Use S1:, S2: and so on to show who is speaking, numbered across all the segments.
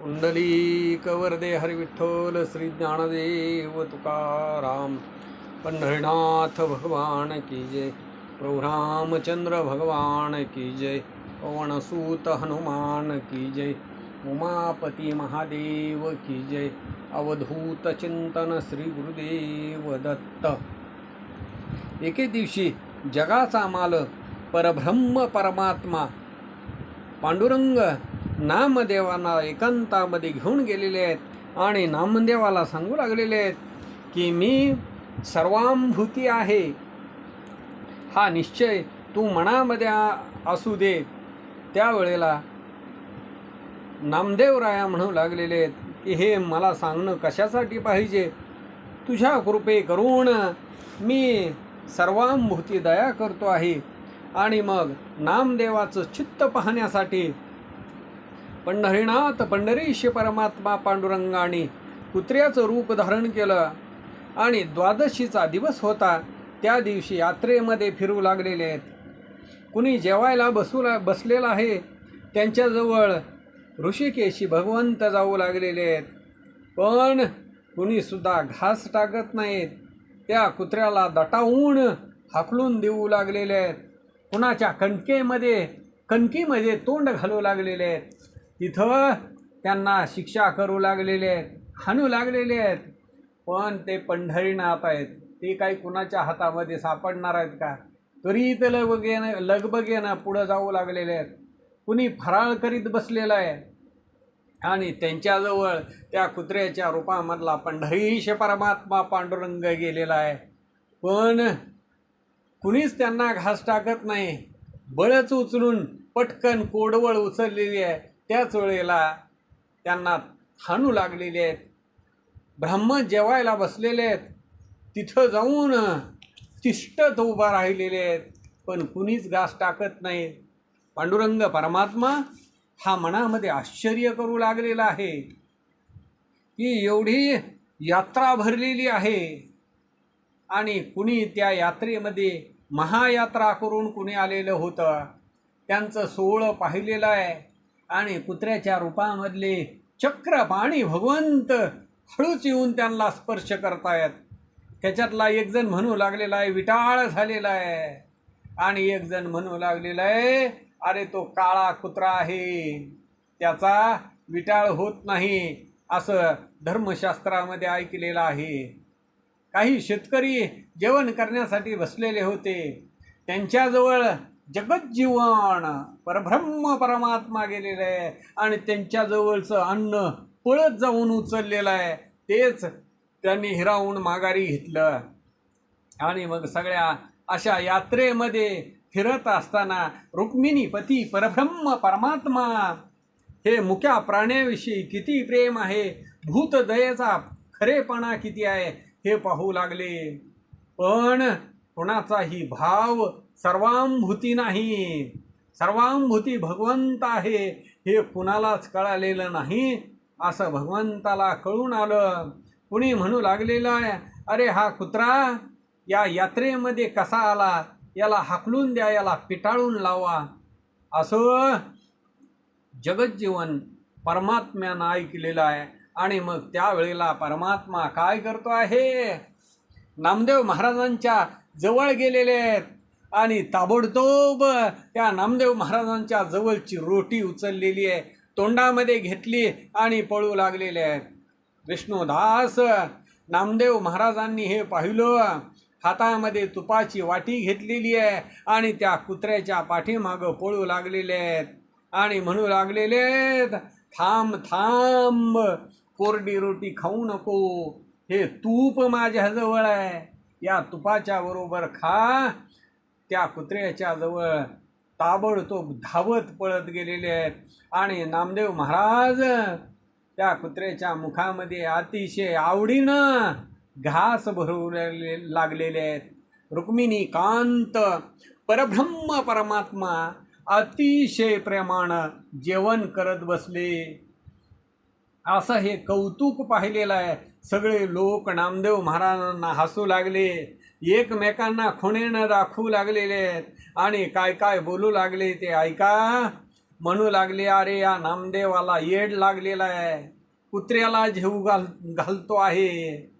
S1: कुंडली कवरदे हरिविठ्ठल श्री ज्ञानदेव तुकाराम पंढरीनाथ भगवान की जय प्रभु रामचंद्र भगवान की जय पवनसूत हनुमान की जय उमापती महादेव की जय अवधूत चिंतन श्री गुरुदेव दत्त। एके दिवशी जगाचा मालक परब्रह्म परमात्मा पांडुरंग नामदेवांना एकांतामध्ये घेऊन गेलेले आहेत आणि नामदेवाला सांगू लागलेले आहेत की मी सर्वांभूती आहे. हा निश्चय तू मनामध्ये असू दे. त्यावेळेला नामदेवराया म्हणू लागलेले आहेत की हे मला सांगणं कशासाठी पाहिजे? तुझ्या कृपे करून मी सर्वांभूती दया करतो आहे. आणि मग नामदेवाचं चित्त पाहण्यासाठी पंढरीनाथ पंढरीश परमात्मा पांडुरंगाने कुत्र्याचं रूप धारण केलं आणि द्वादशीचा दिवस होता. त्या दिवशी यात्रेमध्ये फिरू लागलेले आहेत. कुणी जेवायला बसू ला बसलेलं आहे त्यांच्याजवळ ऋषिकेशी भगवंत जाऊ लागलेले आहेत. पण कुणीसुद्धा घास टाकत नाहीत. त्या कुत्र्याला दटावून हाकलून देऊ लागलेले आहेत. कुणाच्या कणकेमध्ये कणकीमध्ये तोंड घालू लागलेले आहेत. तिथं त्यांना शिक्षा करू लागलेले आहेत हाणू लागलेले आहेत. पण ते पंढरीनाथ आहेत. ते काही कुणाच्या हातामध्ये सापडणार आहेत का? तरी ते लगबगेनं लगबगेनं पुढं जाऊ लागलेले आहेत. कुणी फराळ करीत बसलेलं आहे. आणि त्यांच्याजवळ त्या कुत्र्याच्या रूपामधला पंढरीश परमात्मा पांडुरंग गेलेला आहे. पण कुणीच त्यांना घास टाकत नाही. बळच उचलून पटकन कोडवळ उचललेली आहे. त्याच वेळेला त्यांना हाणू लागलेले आहेत. ब्रह्म जेवायला बसलेले आहेत. तिथं जाऊन तिष्ठत उभा राहिलेले आहेत. पण कुणीच घास टाकत नाही. पांडुरंग परमात्मा हा मनामध्ये आश्चर्य करू लागलेला आहे. की एवढी यात्रा भरलेली आहे. आणि कुणी त्या यात्रेमध्ये महायात्रा करून कुणी आलेलं होतं. त्यांचं सोहळं पाहिलेलं आहे. आणि कुत्र्याच्या रूपामधले चक्र पाणी भगवंत हळूच येऊन त्यांना स्पर्श करतायत. त्याच्यातला एकजण म्हणू लागलेला आहे विटाळ झालेला आहे. आणि एकजण म्हणू लागलेला आहे अरे तो काळा कुत्रा आहे. त्याचा विटाळ होत नाही असं धर्मशास्त्रामध्ये ऐकलेलं आहे. काही शेतकरी जेवण करण्यासाठी बसलेले होते. त्यांच्याजवळ जगज्जीवन परब्रह्म परमात्मा गेलेलं आहे आणि त्यांच्याजवळचं अन्न पळत जाऊन उचललेलं आहे. तेच त्यांनी हिरावून माघारी घेतलं. आणि मग सगळ्या अशा यात्रेमध्ये फिरत असताना रुक्मिणी पती परब्रह्म परमात्मा हे मुख्या प्राण्याविषयी किती प्रेम आहे भूतदयेचा खरेपणा किती आहे हे पाहू लागले. पण कोणाचाही भाव सर्वांभूती नाही. सर्वांभूती भगवंत आहे. हे कुणालाच कळालेलं नाही. असं भगवंताला कळून आलं. कुणी म्हणू लागलेलं आहे अरे हा कुत्रा या यात्रेमध्ये कसा आला? याला हाकलून द्या याला पिटाळून लावा. असं जगज्जीवन परमात्म्यानं ऐकलेलं आहे. आणि मग त्यावेळेला परमात्मा काय करतो आहे? नामदेव महाराजांच्या जवळ गेलेले आहेत. आणि ताबडतोब त्या नामदेव महाराजांच्या जवळची रोटी उचललेली आहे. तोंडामध्ये घेतली आणि पळू लागलेले आहेत. विष्णुदास नामदेव महाराजांनी हे पाहिलं. हातामध्ये तुपाची वाटी घेतलेली आहे आणि त्या कुत्र्याच्या पाठीमागं पळू लागलेले आहेत. आणि म्हणू लागलेले आहेत थांब थांब कोरडी रोटी खाऊ नको. हे तूप माझ्याजवळ आहे. या तुपाच्या बरोबर खा. त्या कुत्र्याच्या जवळ ताबडतोब धावत पळत गेलेले आहेत. आणि नामदेव महाराज त्या कुत्र्याच्या मुखामध्ये अतिशय आवडीनं घास भरू लागले- लागलेले आहेत. रुक्मिणी कांत परब्रह्म परमात्मा अतिशय प्रेमानं जेवण करत बसले. असं हे कौतुक पाहिलेलं आहे. सगळे लोक नामदेव महाराजांना हसू लागले. एकमेकांना खुणेनं दाखवू लागलेले आहेत. आणि काय काय बोलू लागले ते ऐका. म्हणू लागले अरे या नामदेवाला येड लागलेला आहे. कुत्र्याला झेऊ घाल घालतो आहे.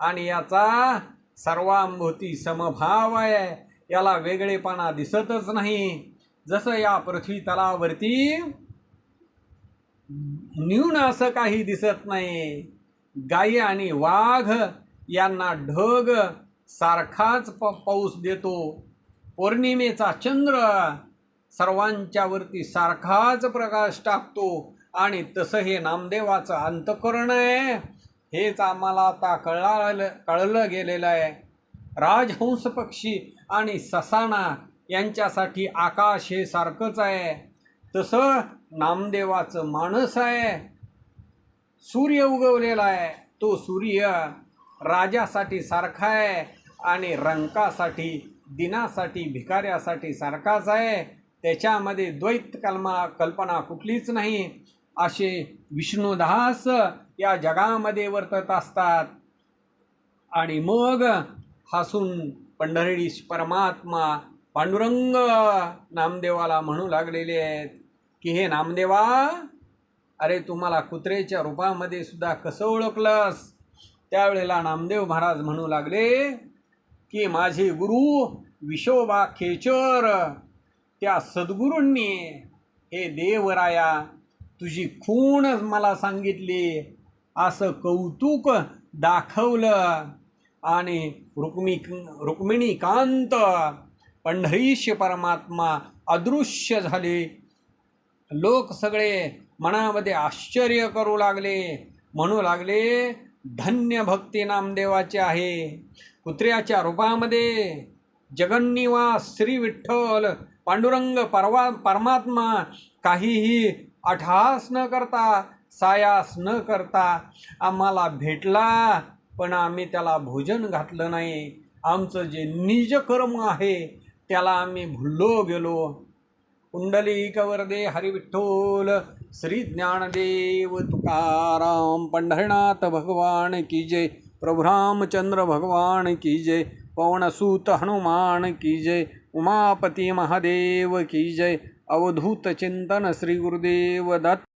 S1: आणि याचा सर्वांभोवती समभाव आहे. याला वेगळेपणा दिसतच नाही. जसं या पृथ्वी तलावरती न्यून असं काही दिसत नाही. गाई आणि वाघ यांना ढग सारखाच प पाऊस देतो. पौर्णिमेचा चंद्र सर्वांच्यावरती सारखाच प्रकाश टाकतो. आणि तसं हे नामदेवाचं अंतकरण आहे. हेच आम्हाला आता कळालं कळलं गेलेलं आहे. राजहंस पक्षी आणि ससाना यांच्यासाठी आकाश हे सारखंच आहे. तसं नामदेवाचं माणस आहे. सूर्य उगवलेला आहे. तो सूर्य राजासाठी सारखा आहे आणि रंकासाठी दिनासाठी भिकाऱ्यासाठी सारखाच आहे. त्याच्यामध्ये द्वैत कल्मा कल्पना कुठलीच नाही. असे विष्णुदास या जगामध्ये वर्तत असतात. आणि मग हसून पंढरीश परमात्मा पांडुरंग नामदेवाला म्हणू लागलेले आहेत की हे नामदेवा अरे तुम्हाला कुत्रेच्या रूपामध्ये सुद्धा कसं ओळखलंस? त्यावेळेला नामदेव महाराज म्हणू लागले की माझे गुरु विशोबा खेचर त्या सद्गुरूंनी हे देवराया तुझी खूण मला सांगितली. असं कौतुक दाखवलं. आणि रुक्मी रुक्मिणीकांत पंढरीश परमात्मा अदृश्य झाले. लोक सगळे मनामध्ये आश्चर्य करू लागले. म्हणू लागले धन्य भक्ती नामदेवाचे आहे. कुत्र्याच्या रूपामध्ये जगन्निवास श्री विठ्ठल पांडुरंग परवा परमात्मा काहीही अठास न करता सायास न करता आम्हाला भेटला पण आम्ही त्याला भोजन घातलं नाही. आमचं जे निज कर्म आहे त्याला आम्ही भुललो गेलो. पुंडलीकवरदे हरिविठ्ठोल श्री ज्ञानदेव तुकाराम पंढरनाथ भगवान की जय प्रभुरामचंद्र भगवान की जय पवनसूत हनुमान की जय उमापती महादेव की जय अवधूत चिंतन श्री गुरुदेव दत्त